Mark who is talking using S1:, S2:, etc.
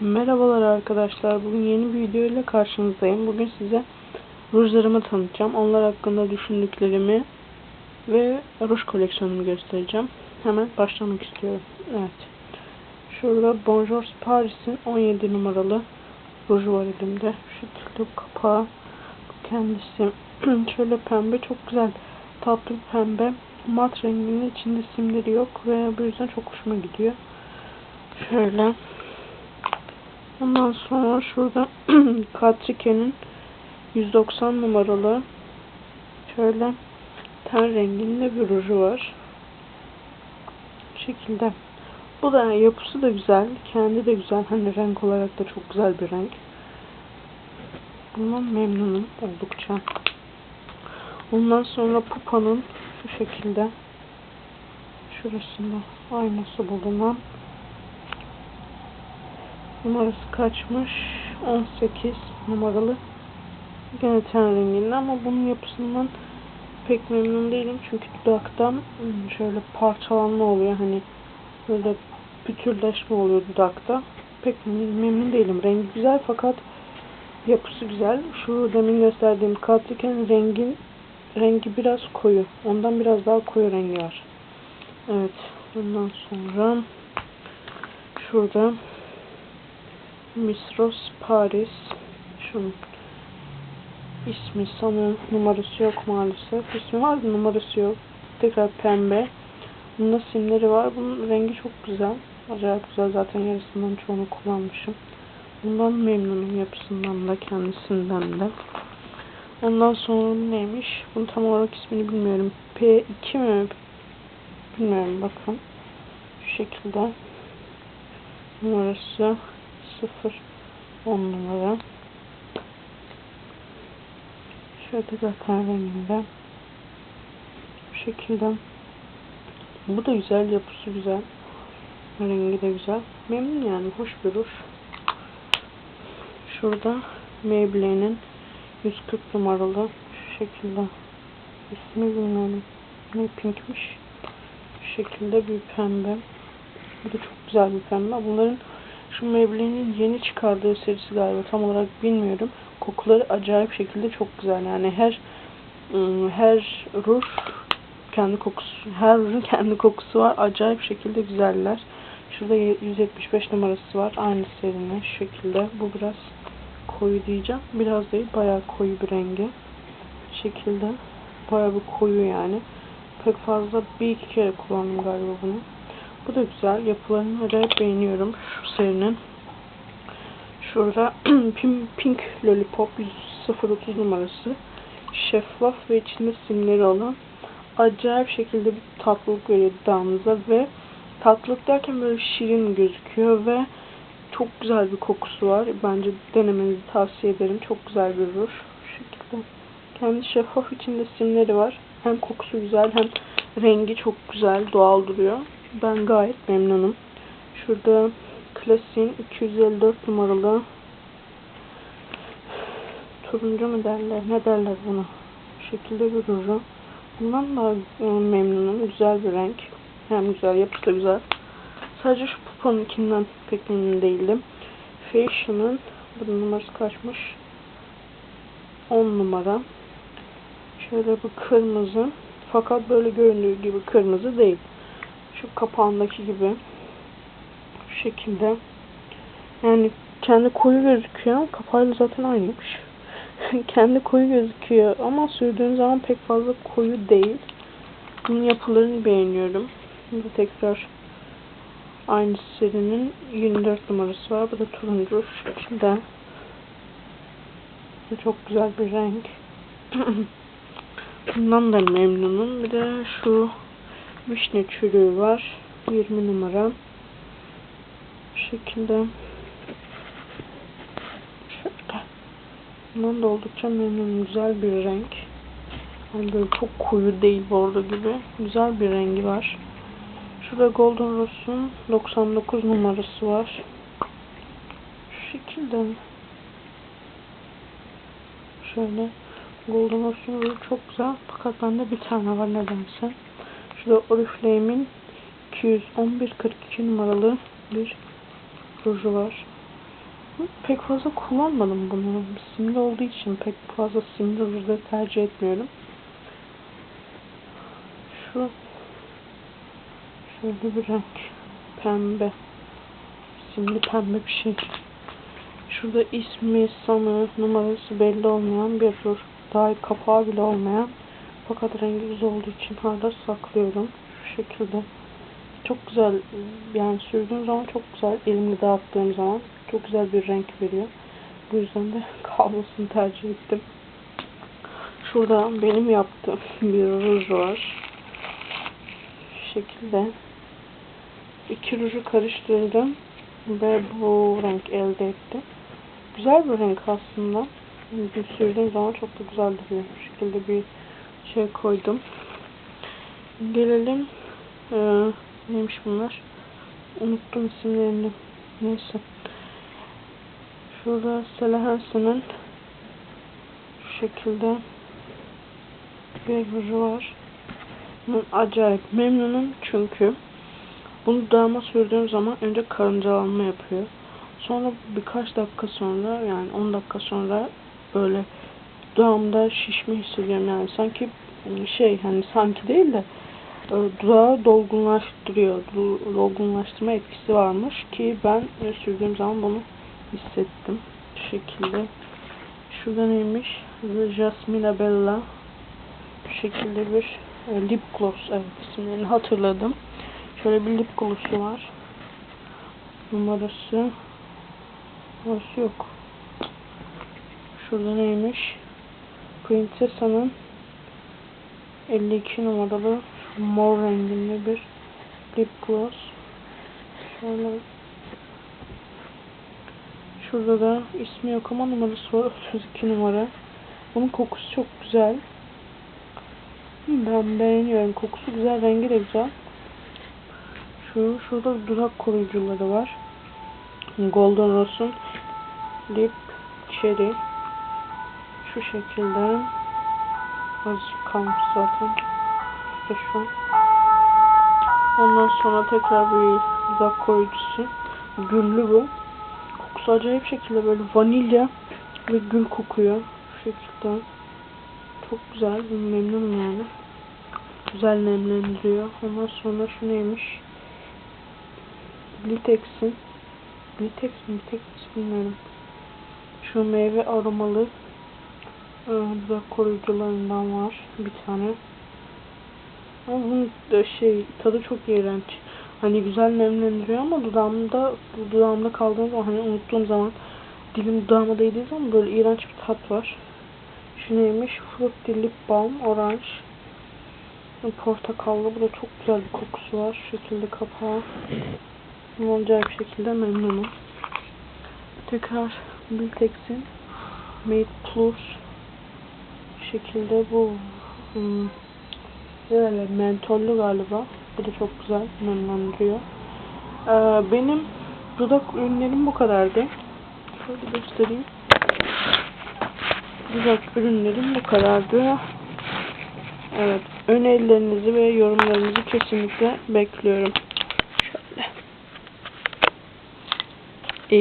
S1: Merhabalar arkadaşlar. Bugün yeni bir video ile karşınızdayım. Bugün size rujlarımı tanıtacağım. Onlar hakkında düşündüklerimi ve ruj koleksiyonumu göstereceğim. Hemen başlamak istiyorum. Evet. Şurada Bonjour Paris'in 17 numaralı ruju var elimde. Şu şekilde kapağı. Kendisi şöyle pembe. Çok güzel. Tatlı pembe. Mat renginin içinde simleri yok ve bu yüzden çok hoşuma gidiyor. Şöyle Ondan sonra şurada Katrike'nin 190 numaralı şöyle ten renginde bir ruju var. Bu şekilde. Bu da yapısı da güzel. Kendi de güzel. Hani renk olarak da çok güzel bir renk. Bundan memnunum oldukça. Ondan sonra Pupa'nın şu şekilde şurasında aynası bulunan Numarası kaçmış? 18 numaralı. Gene ten renginde ama bunun yapısından pek memnun değilim. Çünkü dudaktan şöyle parçalanma oluyor. Hani böyle pütürleşme oluyor dudakta. Pek memnun değilim. Rengi güzel fakat yapısı güzel. Şu demin gösterdiğim Katriken rengin rengi biraz koyu. Ondan biraz daha koyu rengi var. Evet. Ondan sonra şurada Misros Paris. Şunun ismi sanırım numarası yok maalesef. İsmi var da numarası yok. Tekrar pembe. Bunda simleri var. Bunun rengi çok güzel. Acayip güzel. Zaten yarısından çoğunu kullanmışım. Bundan memnunum yapısından da kendisinden de. Ondan sonra neymiş? Bunu tam olarak ismini bilmiyorum. P2 mi? Bilmiyorum bakın. Şu şekilde. Numarası 0 10 numara. Şöyle zaten renginde. Bu şekilde. Bu da güzel. Yapısı güzel. Rengi de güzel. Memnun yani. Hoş bir ruj. Şurada Maybelline'in 140 numaralı şu şekilde ismi bilmiyorum. Ne pinkmiş. Şu şekilde bir pembe. Bu da çok güzel bir pembe. Bunların şu Maybelline'in yeni çıkardığı serisi galiba tam olarak bilmiyorum. Kokuları acayip şekilde çok güzel. Yani her ıı, her ruj kendi kokusu, her rujun kendi kokusu var. Acayip şekilde güzeller. Şurada 175 numarası var. Aynı serinin şu şekilde. Bu biraz koyu diyeceğim. Biraz değil. Bayağı koyu bir rengi. şekilde. Bayağı bir koyu yani. Pek fazla bir iki kere kullandım galiba bunu. Bu da güzel. Yapılarını acayip beğeniyorum şu serinin. Şurada Pink Lollipop 030 numarası. Şeffaf ve içinde simleri olan acayip şekilde bir tatlılık veriyor dudağımıza ve tatlılık derken böyle şirin gözüküyor ve çok güzel bir kokusu var. Bence denemenizi tavsiye ederim. Çok güzel bir ruj. Şu şekilde. Kendi şeffaf içinde simleri var. Hem kokusu güzel hem rengi çok güzel, doğal duruyor. Ben gayet memnunum. Şurada klasiğin 254 numaralı turuncu mu derler ne derler buna bu şekilde bir ruju. Bundan da e, memnunum. Güzel bir renk. Hem güzel yapısı da güzel. Sadece şu pupanınkinden pek memnun değildim. Fashion'ın bunun numarası kaçmış? 10 numara. Şöyle bu kırmızı. Fakat böyle göründüğü gibi kırmızı değil. Şu kapağındaki gibi. Şu şekilde. Yani kendi koyu gözüküyor. Kapağıyla zaten aynıymış. kendi koyu gözüküyor. Ama sürdüğün zaman pek fazla koyu değil. Bunun yapılarını beğeniyorum. Burada tekrar aynı serinin 24 numarası var. Bu da turuncu şu şekilde. Bu çok güzel bir renk. Bundan da memnunum. Bir de şu vişne çürüğü var. 20 numara. Bu şekilde. Şöyle. Bundan da oldukça memnunum. Güzel bir renk. Yani böyle çok koyu değil bordo gibi. Güzel bir rengi var. Şurada Golden Rose'un 99 numarası var. Şu şekilde. Şöyle. Golden Rose'un çok güzel. Fakat bende bir tane var nedense. Şurada Oriflame'in 211-42 numaralı bir ruju var. Pek fazla kullanmadım bunu. Simli olduğu için pek fazla simli rujları tercih etmiyorum. Şu şöyle bir renk. Pembe. Simli pembe bir şey. Şurada ismi, sanı, numarası belli olmayan bir ruj. Daha kapağı bile olmayan. Fakat rengi güzel olduğu için hala saklıyorum. Şu şekilde. Çok güzel yani sürdüğüm zaman çok güzel. Elimle dağıttığım zaman çok güzel bir renk veriyor. Bu yüzden de kablosunu tercih ettim. Şurada benim yaptığım bir ruj var. Şu şekilde. İki ruju karıştırdım ve bu renk elde ettim. Güzel bir renk aslında. Bir sürdüğüm zaman çok da güzel duruyor. Bu şekilde bir şey koydum. Gelelim ee, neymiş bunlar? Unuttum isimlerini. Neyse. Şurada Stella Hansen'ın şu şekilde bir var. Bunun acayip memnunum çünkü bunu dağıma sürdüğüm zaman önce karıncalanma yapıyor. Sonra birkaç dakika sonra yani 10 dakika sonra böyle dudağımda şişme hissediyorum yani sanki şey hani sanki değil de e, dudağı dolgunlaştırıyor. Du- Dolgunlaştırma etkisi varmış ki ben sürdüğüm zaman bunu hissettim. Şu şekilde. Şurada neymiş? The Jasmine Bella. Bu şekilde bir e, lip gloss. Evet isimlerini hatırladım. Şöyle bir lip gloss'u var. Numarası. Numarası yok. Şurada neymiş? Princessa'nın 52 numaralı mor renginde bir lip gloss. Şöyle Şurada da ismi yok ama numarası var. 32 numara. Bunun kokusu çok güzel. Ben beğeniyorum. Kokusu güzel, rengi de güzel. Şu şurada dudak koruyucuları var. Golden Rose'un Lip Cherry. Şu şekilde. Azıcık kalmış zaten. İşte şu. Ondan sonra tekrar bir dudak koruyucusu. Güllü bu. Kokusu acayip şekilde böyle vanilya ve gül kokuyor. Şu şekilde. Çok güzel. Memnunum yani. Güzel nemlendiriyor. Ondan sonra şu neymiş? Blitex'in Blitex mi? Blitex bilmiyorum. Şu meyve aromalı e, dudak koruyucularından var. Bir tane. Ama bunun da şey tadı çok iğrenç. Hani güzel nemlendiriyor ama dudağımda dudağımda kaldığım zaman hani unuttuğum zaman dilim dudağıma değdiği zaman böyle iğrenç bir tat var. Şu neymiş? Fruity Lip Balm Orange. Portakallı. Bu da çok güzel bir kokusu var. Şu şekilde kapağı. Acayip bir şekilde memnunum. Tekrar Biltex'in Made Plus şekilde bu hmm, böyle mentollü galiba. Bu da çok güzel nemlendiriyor. Ee, benim dudak ürünlerim bu kadardı. Şöyle göstereyim. Dudak ürünlerim bu kadardı. Evet. Önerilerinizi ve yorumlarınızı kesinlikle bekliyorum.